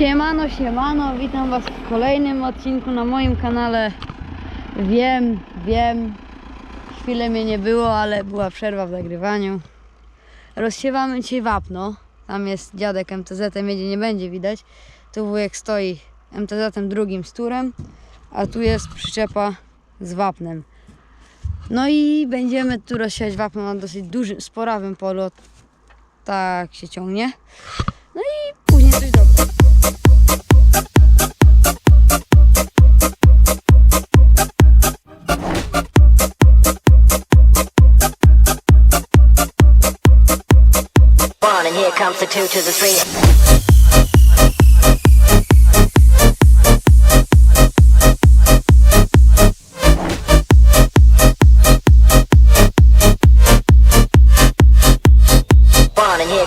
Siemano, siemano, witam Was w kolejnym odcinku na moim kanale. Wiem, wiem, chwilę mnie nie było, ale była przerwa w nagrywaniu. Rozsiewamy dzisiaj wapno. Tam jest dziadek MTZ, jedzie nie będzie widać. Tu wujek stoi MTZ drugim z turem, a tu jest przyczepa z wapnem. No i będziemy tu rozsiewać wapno na dosyć dużym, sporawym polu. Tak się ciągnie. And here comes the two to the three.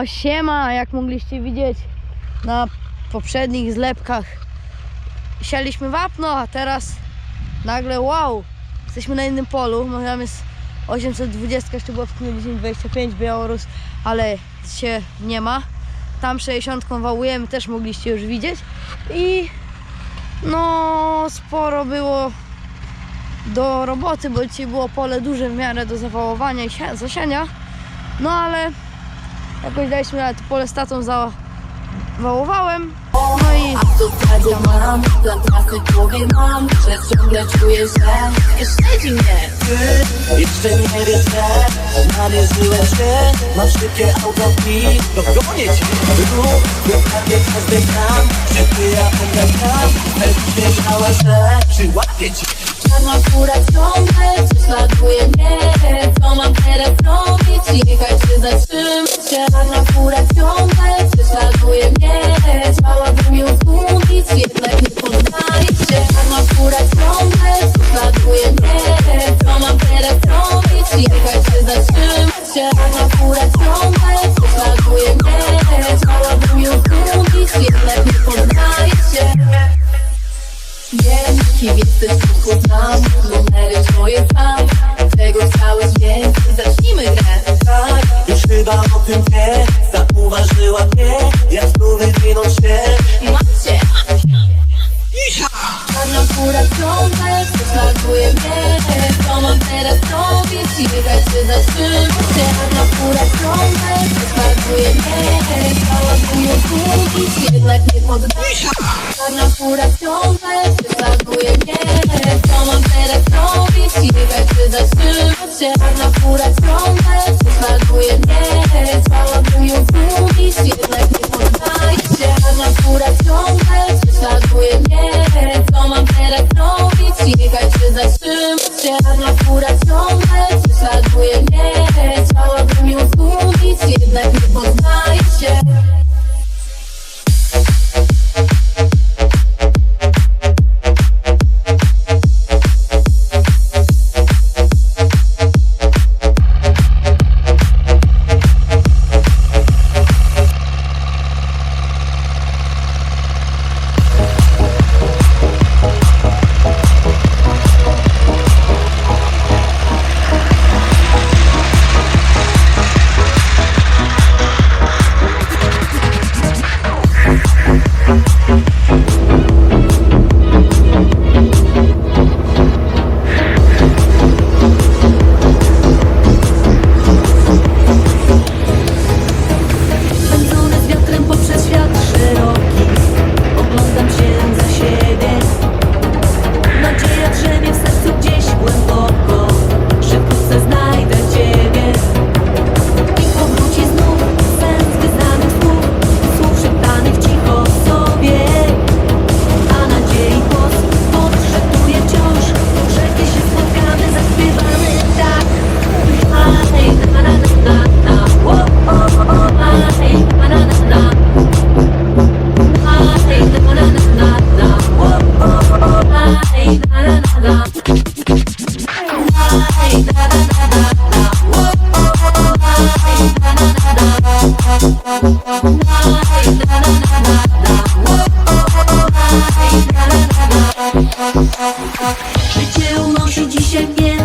No siema, jak mogliście widzieć na poprzednich zlepkach sialiśmy wapno, a teraz nagle wow, jesteśmy na innym polu, no tam jest 820 Szczebowski 1025 Białorus, ale się nie ma. Tam 60 wałujemy, też mogliście już widzieć. I no sporo było do roboty, bo dzisiaj było pole duże w miarę do zawałowania i sia- zasiania, no ale Jakoś daliśmy na to pole statą zawałowałem. No i Tutaj go mam, plantację w głowie mam Że ciągle czuję, że nie śledzi mnie. Jeszcze nie wiesz, że namierzyłem się. Mam szybkie auto i dogonię cię. Rób, prawie każdy tam Żeby ja pamiętam Pewnie wiedziała, że przyłapię cię. Czarna fura ciągle prześladuje mnie. Co mam teraz robić? Jechać Czarna fura ciągle prześladuje mnie. Chciałabym ją zgubić, jednak nie poddaję się Czarna fura ciągle prześladuje mnie. Co mam teraz robić? Jechać czy zatrzymać. Się? Czarna fura mnie. Chciałabym ją zgubić, jednak nie poddaję się Wiem, kim jesteś, Numery chyba o tym wie Zauważyła mnie, ja tu wywinął się. Macie! Czarną kuracowę, smakuje mnie. To mam teraz robić i zaczynać życie Czarną kuracowę, smakuje mnie. Załatwię kupić, jednak nie poddaję. Czarną kuracowę, smakuje mnie. To mam teraz Życie unosi dzisiaj mnie